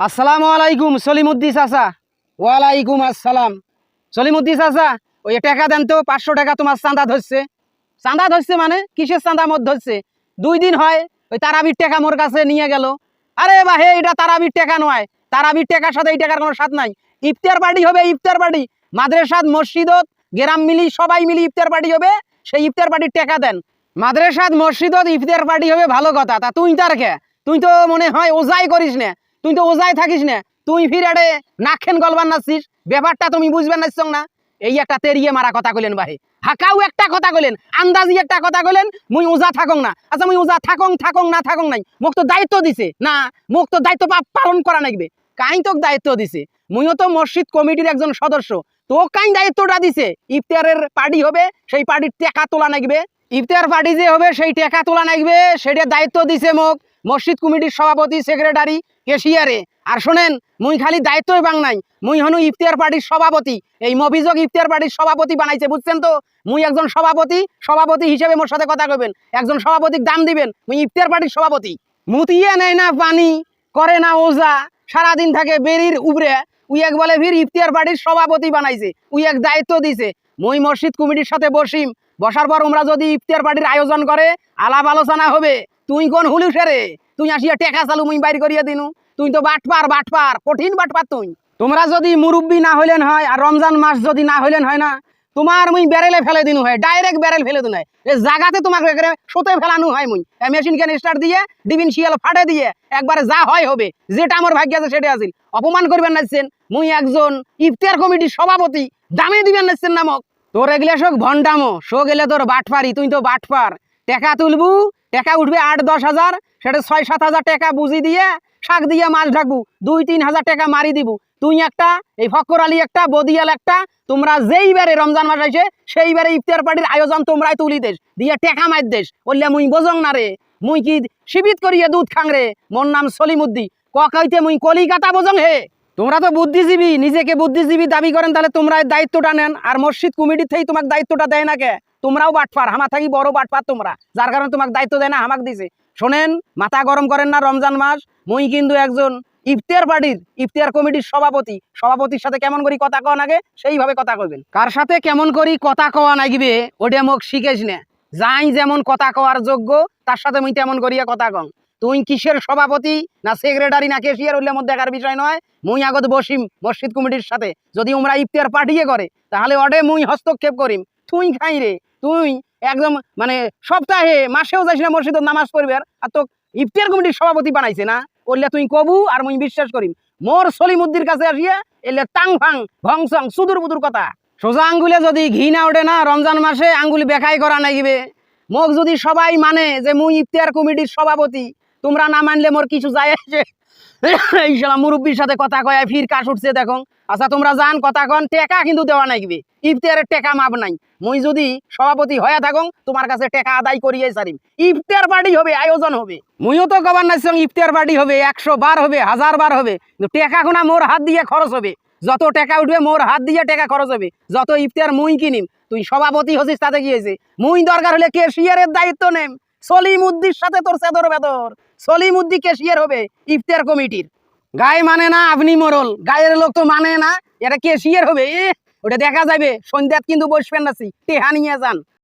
আসসালামু আলাইকুম সলিমুদ্দি চাচা। ওয়ালাইকুম আসসালাম। সলিমুদ্দি চাচা, ওই টাকা দেন তো, পাঁচশো টাকা তোমার চাঁদা ধরছে। চাঁদা ধরছে মানে? কিসের চাঁদা মত ধরছে? দুই দিন হয়, ওই তারাবির টাকা মোর কাছে নিয়ে গেল। আরে বা হে, এটা তারাবির টাকা নয়। তারাবির টাকার সাথে এই টাকার কোনো স্বাদ নাই। ইফতার পার্টি হবে ইফতার পার্টি। মাদ্রাসাদ মসজিদত, গ্রাম মিলি, সবাই মিলি ইফতার পার্টি হবে, সেই ইফতার পার্টির টাকা দেন। মাদ্রাসাদ মসজিদত ইফতার পার্টি হবে, ভালো কথা। তা তুই তার খে তুই তো মনে হয় ওজাই করিস না। তুই তো ওজাই থাকিস না। তুই ফিরাডে নাক্ষেন গলবান নাচিস ব্যাপারটা তুমি বুঝবেন না না। এই একটা তেরিয়ে মারা কথা কইলেন ভাই। হাকাও একটা কথা কইলেন। আন্দাজি একটা কথা কইলেন। মুই ওজা থাকং না। আচ্ছা মুই ওজা থাকং থাকং, না থাকং নাই। মোক তো দায়িত্ব দিছে। না, মোক তো দায়িত্ব পালন করা নাগবে কাই তোক দায়িত্ব দিছে। মুইও তো মসজিদ কমিটির একজন সদস্য। তো কাই দায়িত্বটা দিছে। ইফতারের পার্টি হবে, সেই পার্টির টাকা তোলা নাগবে ইফতার পার্টি যে হবে, সেই টাকা তোলা নাগবে সেটা দায়িত্ব দিছে মোক। মসজিদ কমিটির সভাপতি সেক্রেটারি কেশিয়ারে আর শোনেন, মুই খালি দায়িত্বই বাং নাই। মুই হনু ইফতার পার্টির সভাপতি। এই মভিযোগ ইফতার পার্টির সভাপতি বানাইছে, বুঝছেন তো? মুই একজন সভাপতি সভাপতি হিসেবে মোর সাথে কথা কবেন একজন সভাপতির দাম দিবেন, মুই ইফতার পার্টির সভাপতি। মুতিয়ে নেয় না পানি, করে না ওজা, সারাদিন থাকে বেরির উপরে উই এক বলে, ফির ইফতিয়ার পার্টির সভাপতি বানাইছে, উই এক দায়িত্ব দিছে। মুই মসজিদ কমিটির সাথে বসিম। বসার পর ওমরা যদি ইফতিয়ার পার্টির আয়োজন করে, আলাপ আলোচনা হবে। তুই কোন হুলুসে রে তুই আসিয়া টেকা চালু, মুই বাইর করিয়া দিনু। তুই তো বাটপার বাটপার, কঠিন বাটপার তুই। তোমরা যদি মুরব্বী না হইলেন হয় আর রমজান মাস যদি না হইলেন হয় না, তোমার মুই ব্যারেলে ফেলে দিনু হয়, ডাইরেক্ট ব্যারেল ফেলে দিন হয়। এই জায়গাতে তোমাকে একেবারে সোতে ফেলানো হয় মুই। মেশিন কেন স্টার্ট দিয়ে ডিবিন শিয়াল ফাটে দিয়ে, একবারে যা হয় হবে, যেটা আমার ভাগ্য আছে সেটা আছিল। অপমান করবেন নাচছেন মুই একজন ইফতার কমিটির সভাপতি, দামে দিবেন নাচছেন নামক। তোর এগুলা শোক ভন্ডামো শো গেলে তোর বাটপারি, তুই তো বাটপার। টেকা তুলবু টাকা উঠবে আট, দশ হাজার, সেটা ছয়, সাত হাজার টাকা বুঝি দিয়ে শাক দিয়ে মাছ ঢাকবু। দুই, তিন হাজার টাকা মারি দিব। তুই একটা, এই ফক্কর আলী একটা, বদিয়াল একটা, তোমরা যেইবারে রমজান মাস আসে সেইবারে ইফতার পার্টির আয়োজন তোমরাই তুলি দেশ, দিয়ে টেকা মার দেশ। বললে মুই বোঝং না রে, মুই কি শিবিত করিয়ে দুধ খাং রে? মোর নাম সলিমুদ্দি। ককাইতে মুই কলিকাতা বোঝং হে? তোমরা তো বুদ্ধিজীবী, নিজেকে বুদ্ধিজীবী দাবি করেন, তাহলে তোমরা দায়িত্বটা নেন। আর মসজিদ কমিটির থেকেই তোমাকে দায়িত্বটা দেয় না কে? তোমরাও বাটপার হামা থাকি বড় বাটপার তোমরা। যার কারণে তোমাকে দায়িত্ব দেয় না, হামাক দিছে। শোনেন, মাথা গরম করেন না রমজান মাস। মুই কিন্তু একজন ইফতিয়ার পার্টির ইফতার কমিটির সভাপতি। সভাপতির সাথে কেমন করি কথা কওয়া নাগে সেইভাবে কথা কইবেন। কার সাথে কেমন করি কথা কওয়া নাগিবে ওটা মোক শিখেছ না। যাই যেমন কথা কওয়ার যোগ্য, তার সাথে মুই তেমন করিয়া কথা কং তুই কিসের সভাপতি, না সেক্রেটারি, না কেশিয়ার হইলে মধ্যে দেখার বিষয় নয়। মুই আগত বসিম মসজিদ কমিটির সাথে। যদি ওমরা ইফতার পাঠিয়ে করে, তাহলে অডে মুই হস্তক্ষেপ করিম। তুই খাই রে। তুই একদম মানে সপ্তাহে মাসেও যাইস না, মসজিদ নামাজ পড়বে আর তো ইফতার কমিটির সভাপতি বানাইছে না। বললে তুই কবু আর মুই বিশ্বাস করিম। মোর সলিমুদ্দির কাছে আসিয়া এলে তাং ফাং ভংসং সুদূর বুদুর কথা। সোজা আঙ্গুলে যদি ঘি না ওঠে না, রমজান মাসে আঙ্গুল বেকাই করা নাগিবে। মোক যদি সবাই মানে যে মুই ইফতার কমিটির সভাপতি তোমরা না মানলে মোর কিছু যায় আসে। এই মুরব্বীর সাথে কথা কয় ফির কাশ উঠছে দেখো আচ্ছা তোমরা জান কথা কন, টেকা কিন্তু দেওয়া নাইবে ইফতারের টেকা মাপ নাই। মুই যদি সভাপতি হয়ে থাকং তোমার কাছে টেকা আদায় করিয়ে সারিম। ইফতার পার্টি হবে, আয়োজন হবে। মুইও তো কবার নাই ইফতার পার্টি হবে, একশো বার হবে, হাজার বার হবে। কিন্তু টেকা কোনা মোর হাত দিয়ে খরচ হবে। যত টাকা উঠবে, মোর হাত দিয়ে টাকা খরচ হবে। যত ইফতার মুই কিনিম, তুই সভাপতি হছিস তাতে গিয়েছে মুই দরকার হলে কেশিয়ারের দায়িত্ব নেম। সলিমুদ্দির সাথে তোর সেদর বেদর সলিমুদ্দি কেশিয়ার হবে ইফতার কমিটির। গায়ে মানে না আপনি মরল, গায়ের লোক তো মানে না, এটা কেশিয়ার হবে ওটা দেখা যাবে, সন্ধ্যাত কিন্তু বসবেন না টেহা নিয়ে যান।